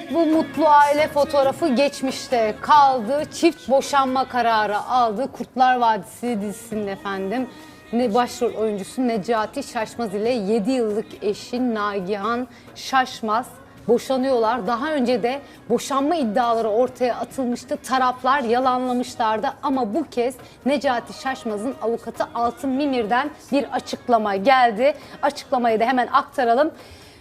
Evet bu mutlu aile fotoğrafı geçmişte kaldı. Çift boşanma kararı aldı. Kurtlar Vadisi dizisinin efendim ne başrol oyuncusu Necati Şaşmaz ile 7 yıllık eşi Nagihan Şaşmaz boşanıyorlar. Daha önce de boşanma iddiaları ortaya atılmıştı. Taraflar yalanlamışlardı ama bu kez Necati Şaşmaz'ın avukatı Altın Mimir'den bir açıklama geldi. Açıklamayı da hemen aktaralım.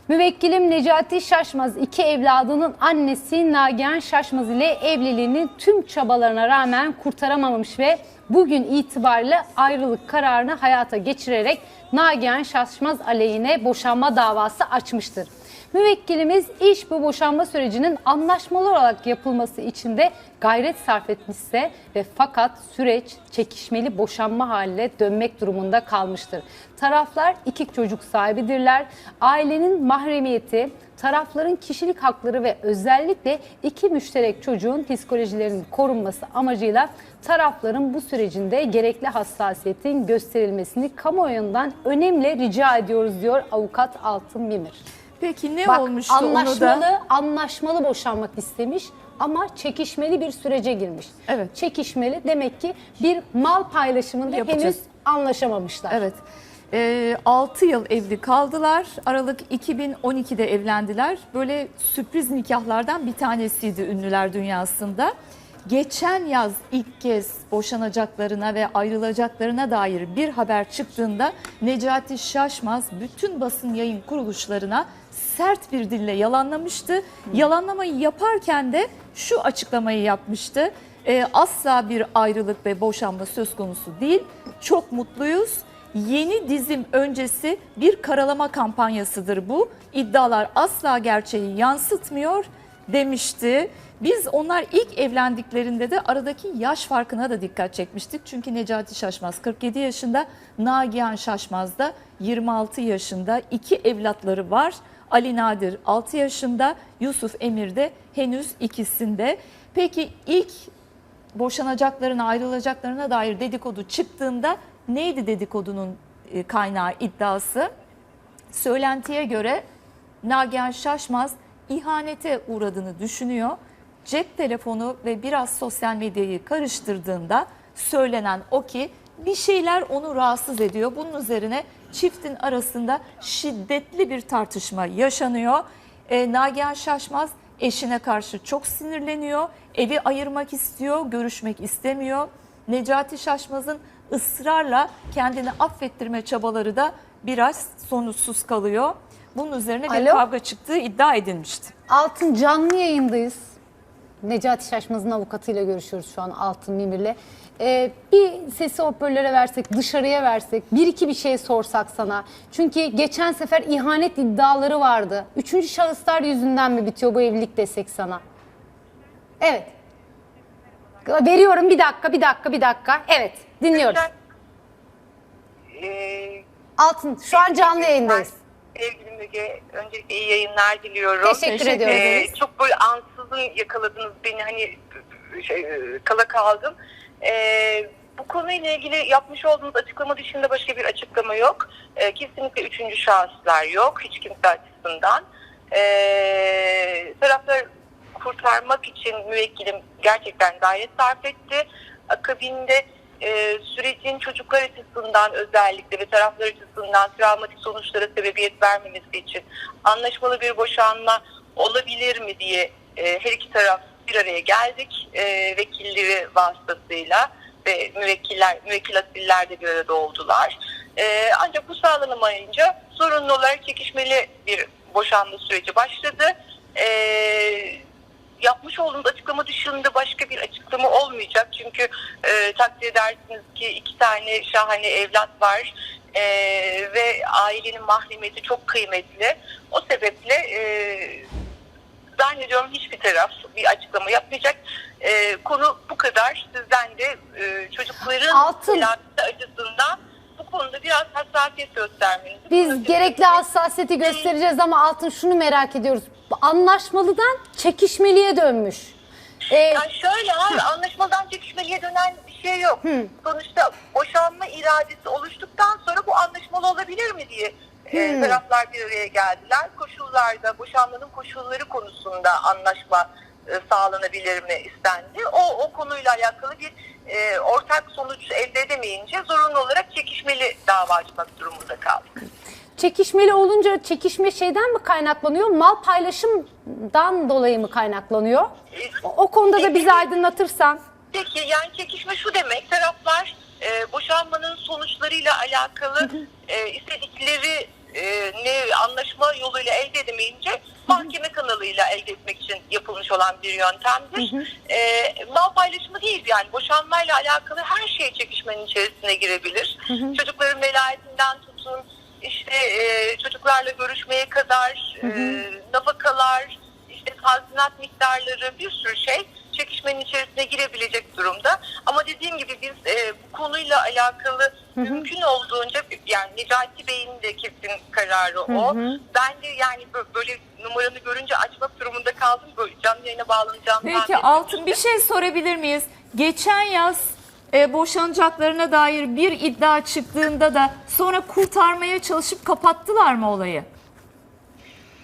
Müvekkilim Necati Şaşmaz iki evladının annesi Nagihan Şaşmaz ile evliliğini tüm çabalarına rağmen kurtaramamış ve bugün itibariyle ayrılık kararını hayata geçirerek Nagihan Şaşmaz aleyhine boşanma davası açmıştır. Müvekkilimiz iş bu boşanma sürecinin anlaşmalı olarak yapılması için de gayret sarf etmişse ve fakat süreç çekişmeli boşanma haline dönmek durumunda kalmıştır. Taraflar iki çocuk sahibidirler. Ailenin mahremiyeti, tarafların kişilik hakları ve özellikle iki müşterek çocuğun psikolojilerinin korunması amacıyla tarafların bu sürecinde gerekli hassasiyetin gösterilmesini kamuoyundan önemli rica ediyoruz diyor avukat Altın Mimir. Peki ne Bak olmuştu anlaşmalı, onu da? anlaşmalı boşanmak istemiş ama çekişmeli bir sürece girmiş. Evet. Çekişmeli demek ki bir mal paylaşımında Yapacak. henüz anlaşamamışlar. Evet. Ee, 6 yıl evli kaldılar. Aralık 2012'de evlendiler. Böyle sürpriz nikahlardan bir tanesiydi ünlüler dünyasında. Geçen yaz ilk kez boşanacaklarına ve ayrılacaklarına dair bir haber çıktığında Necati Şaşmaz bütün basın yayın kuruluşlarına sert bir dille yalanlamıştı. Yalanlamayı yaparken de şu açıklamayı yapmıştı. Ee, asla bir ayrılık ve boşanma söz konusu değil. Çok mutluyuz. Yeni dizim öncesi bir karalama kampanyasıdır bu. İddialar asla gerçeği yansıtmıyor demişti. Biz onlar ilk evlendiklerinde de aradaki yaş farkına da dikkat çekmiştik. Çünkü Necati Şaşmaz 47 yaşında, Nagihan Şaşmaz da 26 yaşında. İki evlatları var. Ali Nadir 6 yaşında, Yusuf Emir de henüz ikisinde. Peki ilk boşanacaklarına, ayrılacaklarına dair dedikodu çıktığında neydi dedikodunun e, kaynağı iddiası? Söylentiye göre Nagihan Şaşmaz ihanete uğradığını düşünüyor. Cep telefonu ve biraz sosyal medyayı karıştırdığında söylenen o ki bir şeyler onu rahatsız ediyor. Bunun üzerine çiftin arasında şiddetli bir tartışma yaşanıyor. E, Nagihan Şaşmaz eşine karşı çok sinirleniyor. Evi ayırmak istiyor, görüşmek istemiyor. Necati Şaşmaz'ın ısrarla kendini affettirme çabaları da biraz sonuçsuz kalıyor. Bunun üzerine bir Alo? kavga çıktığı iddia edilmişti. Altın canlı yayındayız. Necati Şaşmaz'ın avukatıyla görüşüyoruz şu an Altın Mimir'le. Ee, bir sesi hoparlöre versek, dışarıya versek, bir iki bir şey sorsak sana. Çünkü geçen sefer ihanet iddiaları vardı. Üçüncü şahıslar yüzünden mi bitiyor bu evlilik desek sana? Evet. Veriyorum bir dakika, bir dakika, bir dakika. Evet, dinliyoruz. Ee, Altın, şu an canlı yayındayız. Sevgili Müge, öncelikle iyi yayınlar diliyorum. Teşekkür, Teşekkür ediyoruz. Ee, çok böyle ansızın yakaladınız beni hani şey, e, kala kaldım. Ee, bu konuyla ilgili yapmış olduğunuz açıklama dışında başka bir açıklama yok. Ee, kesinlikle üçüncü şahıslar yok hiç kimse açısından. Ee, tarafları kurtarmak için müvekkilim gerçekten gayret sarf etti. Akabinde e, sürecin çocuklar açısından özellikle ve taraflar açısından travmatik sonuçlara sebebiyet vermemesi için anlaşmalı bir boşanma olabilir mi diye e, her iki taraf bir araya geldik e, vekilleri vasıtasıyla ve müvekkiller, müvekkil asiller de bir arada oldular. E, ancak bu sağlanamayınca zorunlu olarak çekişmeli bir boşanma süreci başladı. E, yapmış olduğunuz açıklama dışında başka bir açıklama olmayacak. Çünkü e, takdir edersiniz ki iki tane şahane evlat var e, ve ailenin mahremiyeti çok kıymetli. O sebeple e, zannediyorum hiçbir taraf bir açıklama yapmayacak. E, konu bu kadar. Sizden de e, çocukların Altın. bu konuda biraz hassasiyet göstermenizi Biz gerekli hassasiyeti göstereceğiz ama Altın şunu merak ediyoruz. Anlaşmalıdan çekişmeliye dönmüş. Ee, Yani şöyle abi anlaşmadan çekişmeliye dönen bir şey yok. Sonuçta boşanma iradesi oluştuktan sonra bu anlaşmalı olabilir mi diye E, taraflar bir araya geldiler. Koşullarda, boşanmanın koşulları konusunda anlaşma e, sağlanabilir mi istendi. O, o konuyla alakalı bir e, ortak sonuç elde edemeyince zorunlu olarak çekişmeli dava açmak durumunda kaldık. Çekişmeli olunca çekişme şeyden mi kaynaklanıyor? Mal paylaşımdan dolayı mı kaynaklanıyor? E, O, o konuda da bizi aydınlatırsan. Peki yani çekişme şu demek taraflar e, boşanmanın sonuçlarıyla alakalı e, istedikleri e, ne anlaşma yoluyla elde edemeyince mahkeme kanalıyla elde etmek için yapılmış olan bir yöntemdir. E, mal paylaşımı değil yani boşanmayla alakalı her şey çekişmenin içerisine girebilir. Çocukların velayetinden tutun işte e, çocuklarla görüşmeye kadar e, nafakalar işte tazminat miktarları bir sürü şey çekişmenin içerisine girebilecek durumda. Ama dediğim gibi biz e, bu konuyla alakalı mümkün olduğunca yani Necati Bey'in de kesin kararı o. Ben de yani bö- böyle numaranı görünce açmak durumunda kaldım. Böyle canlı yayına bağlanacağım. Peki Altın bir şey sorabilir miyiz? Geçen yaz e, boşanacaklarına dair bir iddia çıktığında da sonra kurtarmaya çalışıp kapattılar mı olayı?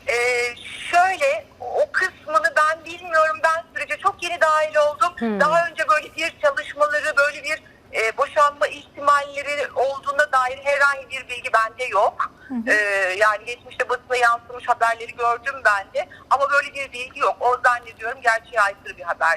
Ee, şöyle o kısmını ben bilmiyorum. Ben sürece çok yeni dahil oldum. Daha önce böyle bir çalışmaları, böyle bir e, boşanma ihtimalleri olduğuna dair herhangi bir bilgi bende yok. Ee, yani geçmişte basına yansımış haberleri gördüm ben de. Ama böyle bir bilgi yok. O zannediyorum gerçeğe aykırı bir haber.